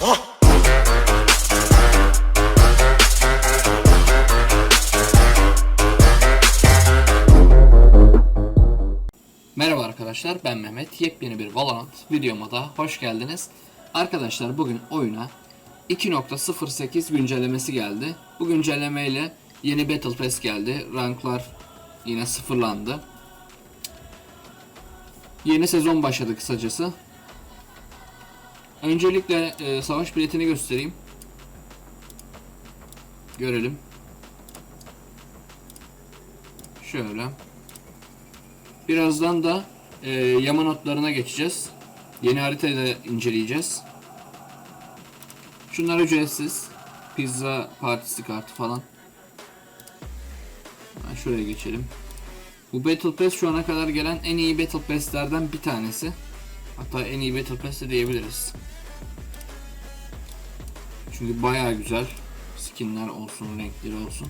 Merhaba arkadaşlar ben Mehmet. Yepyeni bir Valorant videoma da hoş geldiniz. Arkadaşlar bugün oyuna 2.08 güncellemesi geldi. Bu güncelleme yeni Battle Pass geldi. Ranklar yine sıfırlandı. Yeni sezon başladı kısacası. Öncelikle e, savaş biletini göstereyim. Görelim. Şöyle. Birazdan da e, yama notlarına geçeceğiz. Yeni haritayı da inceleyeceğiz. Şunlar ücretsiz. Pizza partisi kartı falan. Ben şuraya geçelim. Bu Battle Pass şu ana kadar gelen en iyi Battle Pass'lerden bir tanesi. Hatta en iyi Battle Pass de diyebiliriz. Çünkü baya güzel. Skinler olsun, renkleri olsun.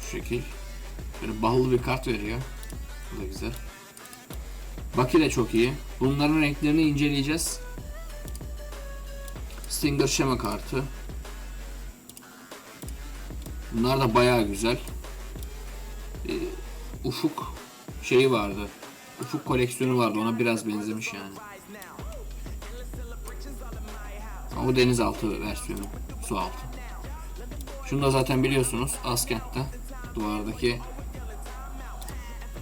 Şu şekil. Böyle bahlı bir kart veriyor. Bu da güzel. Baki de çok iyi. Bunların renklerini inceleyeceğiz. Stinger şema kartı. Bunlar da bayağı güzel. Ufuk şeyi vardı. Ufuk koleksiyonu vardı. Ona biraz benzemiş yani. Ama o denizaltı versiyonu. Su altı. Şunu da zaten biliyorsunuz Askent'te duvardaki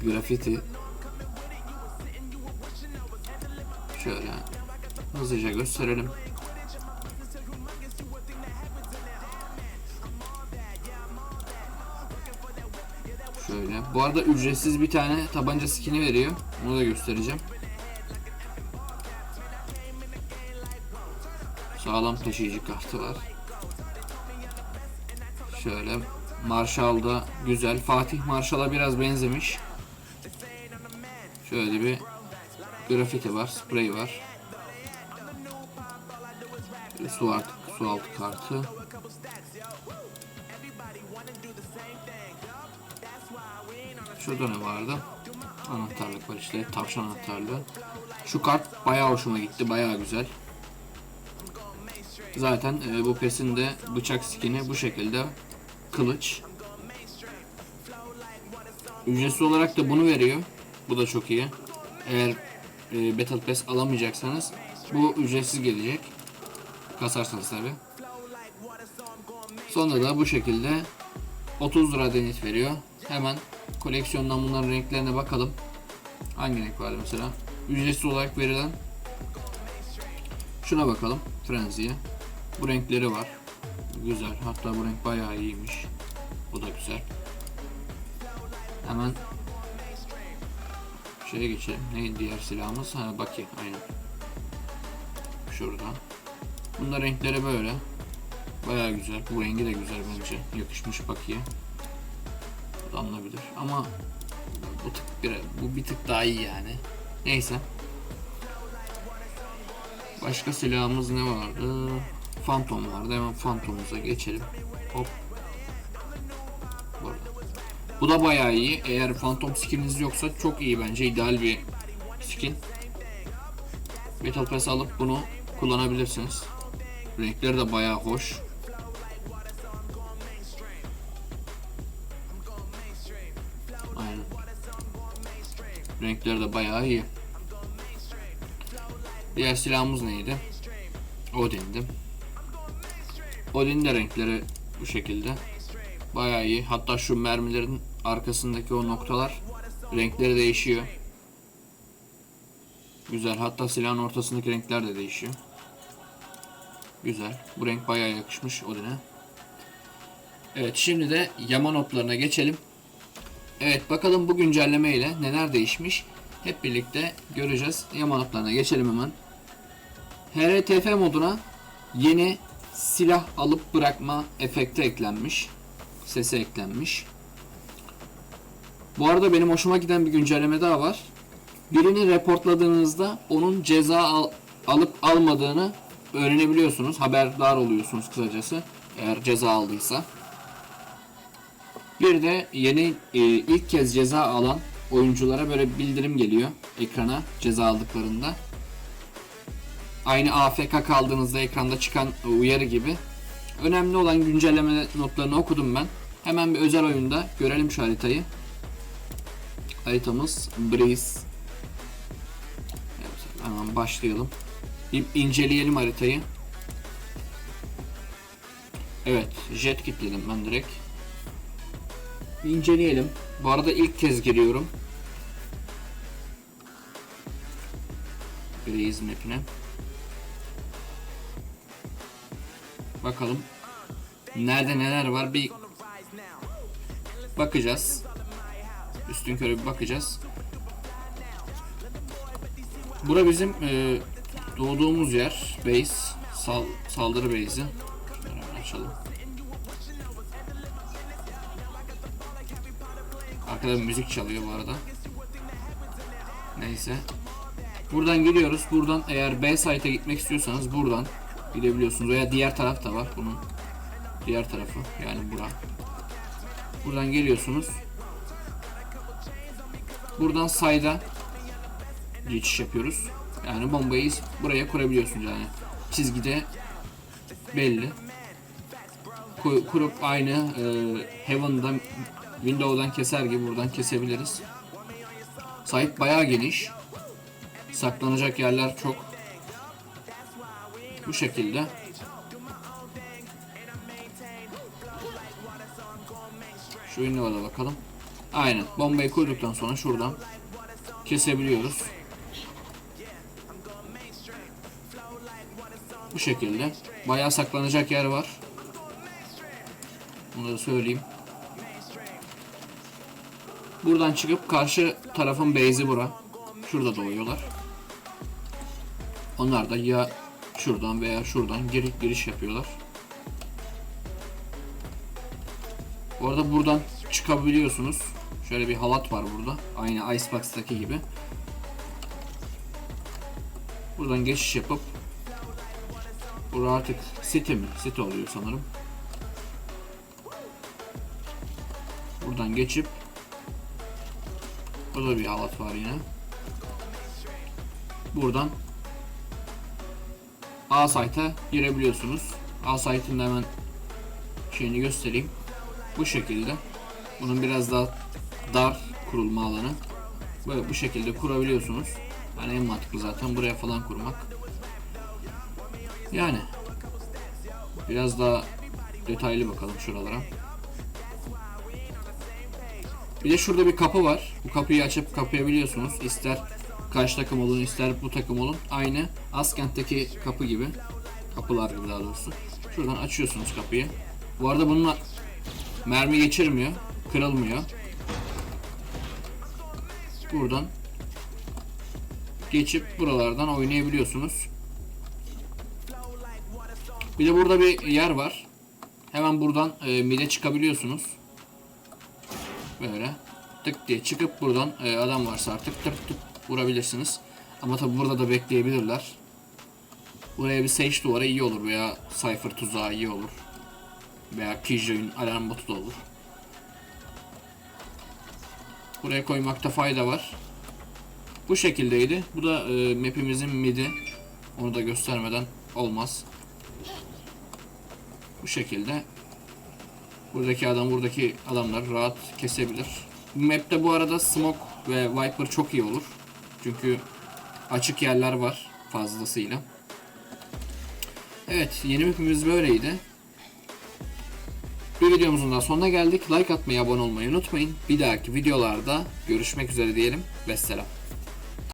grafiti şöyle hızlıca gösterelim. Bu arada ücretsiz bir tane tabanca skin'i veriyor. Onu da göstereceğim. Sağlam taşıyıcı kartı var. Şöyle Marshall da güzel. Fatih Marshall'a biraz benzemiş. Şöyle bir grafiti var, sprey var. Su altı, su altı kartı. Şurada ne vardı? Anahtarlık var işte, tavşan anahtarlığı. Şu kart bayağı hoşuma gitti, bayağı güzel. Zaten e, bu pesin de bıçak skini bu şekilde kılıç. Ücretsiz olarak da bunu veriyor. Bu da çok iyi. Eğer e, Battle Pass alamayacaksanız bu ücretsiz gelecek. Kasarsanız tabi. Sonra da bu şekilde 30 lira denit veriyor. Hemen koleksiyondan bunların renklerine bakalım. Hangi renk var mesela? Ücretsiz olarak verilen Şuna bakalım. Frenzy'ye. Bu renkleri var. Güzel. Hatta bu renk bayağı iyiymiş. Bu da güzel. Hemen şeye geçelim. Neydi diğer silahımız? Ha Baki. Aynen. Şurada. Bunda renkleri böyle. Bayağı güzel. Bu rengi de güzel bence. Yakışmış Baki'ye. Alınabilir. Ama bu tık bir, bu bir tık daha iyi yani. Neyse. Başka silahımız ne vardı? Phantom vardı. Hemen Phantom'umuza geçelim. Hop. Burada. Bu da bayağı iyi. Eğer Phantom skininiz yoksa çok iyi bence. ideal bir skin. Battle Pass alıp bunu kullanabilirsiniz. Renkleri de bayağı hoş. Renkleri de bayağı iyi. Diğer silahımız neydi? Odin'di. Odin'in de renkleri bu şekilde. Bayağı iyi. Hatta şu mermilerin arkasındaki o noktalar renkleri değişiyor. Güzel. Hatta silahın ortasındaki renkler de değişiyor. Güzel. Bu renk bayağı yakışmış Odin'e. Evet şimdi de yama notlarına geçelim. Evet bakalım bu güncelleme ile neler değişmiş. Hep birlikte göreceğiz. Yama notlarına geçelim hemen. HRTF moduna yeni silah alıp bırakma efekti eklenmiş. Sesi eklenmiş. Bu arada benim hoşuma giden bir güncelleme daha var. Birini reportladığınızda onun ceza al- alıp almadığını öğrenebiliyorsunuz. Haberdar oluyorsunuz kısacası. Eğer ceza aldıysa. Bir de yeni e, ilk kez ceza alan oyunculara böyle bildirim geliyor ekrana ceza aldıklarında. Aynı AFK kaldığınızda ekranda çıkan uyarı gibi. Önemli olan güncelleme notlarını okudum ben. Hemen bir özel oyunda görelim şu haritayı. Haritamız Breeze. Hemen başlayalım. Bir inceleyelim haritayı. Evet, jet kilitledim ben direkt. Bir inceleyelim. Bu arada ilk kez giriyorum. Breeze map'ine. Bakalım. Nerede neler var bir bakacağız. Üstün körü bir bakacağız. Bura bizim e, doğduğumuz yer. Base. Sal, saldırı base'i. Açalım. Arkada müzik çalıyor bu arada. Neyse. Buradan gidiyoruz. Buradan eğer B site'e gitmek istiyorsanız buradan gidebiliyorsunuz. Veya diğer taraf da var bunun. Diğer tarafı yani bura. Buradan geliyorsunuz. Buradan sayda geçiş yapıyoruz. Yani bombayı buraya kurabiliyorsunuz yani. Çizgide belli. Ku- kurup aynı e, Heaven'dan Windows'dan keser gibi buradan kesebiliriz. Site bayağı geniş. Saklanacak yerler çok. Bu şekilde. Şu Windows'a bakalım. Aynen. Bombayı koyduktan sonra şuradan kesebiliyoruz. Bu şekilde. Bayağı saklanacak yer var. Bunu da söyleyeyim. Buradan çıkıp karşı tarafın base'i bura. Şurada doğuyorlar. Onlar da ya şuradan veya şuradan gir, giriş yapıyorlar. Bu arada buradan çıkabiliyorsunuz. Şöyle bir halat var burada. Aynı Icebox'taki gibi. Buradan geçiş yapıp Burası artık site mi? Site oluyor sanırım. Buradan geçip Burada bir halat var yine. Buradan A site'a girebiliyorsunuz. A site'ın hemen şeyini göstereyim. Bu şekilde. Bunun biraz daha dar kurulma alanı. Böyle bu şekilde kurabiliyorsunuz. Yani en mantıklı zaten buraya falan kurmak. Yani biraz daha detaylı bakalım şuralara. Bir de şurada bir kapı var. Bu kapıyı açıp kapayabiliyorsunuz. İster karşı takım olun, ister bu takım olun. Aynı Askent'teki kapı gibi. Kapılar gibi daha doğrusu. Şuradan açıyorsunuz kapıyı. Bu arada bununla mermi geçirmiyor. Kırılmıyor. Buradan geçip buralardan oynayabiliyorsunuz. Bir de burada bir yer var. Hemen buradan e, mide çıkabiliyorsunuz. Böyle tık diye çıkıp buradan e, adam varsa artık tık tık vurabilirsiniz. Ama tabi burada da bekleyebilirler. Buraya bir Sage duvara iyi olur veya Cypher tuzağı iyi olur. Veya Killjoy'un alarm botu da olur. Buraya koymakta fayda var. Bu şekildeydi. Bu da e, map'imizin midi. Onu da göstermeden olmaz. Bu şekilde. Buradaki adam buradaki adamlar rahat kesebilir. Bu map'te bu arada Smoke ve Viper çok iyi olur. Çünkü açık yerler var fazlasıyla. Evet yeni map'imiz böyleydi. Bir videomuzun daha sonuna geldik. Like atmayı, abone olmayı unutmayın. Bir dahaki videolarda görüşmek üzere diyelim. Vesselam.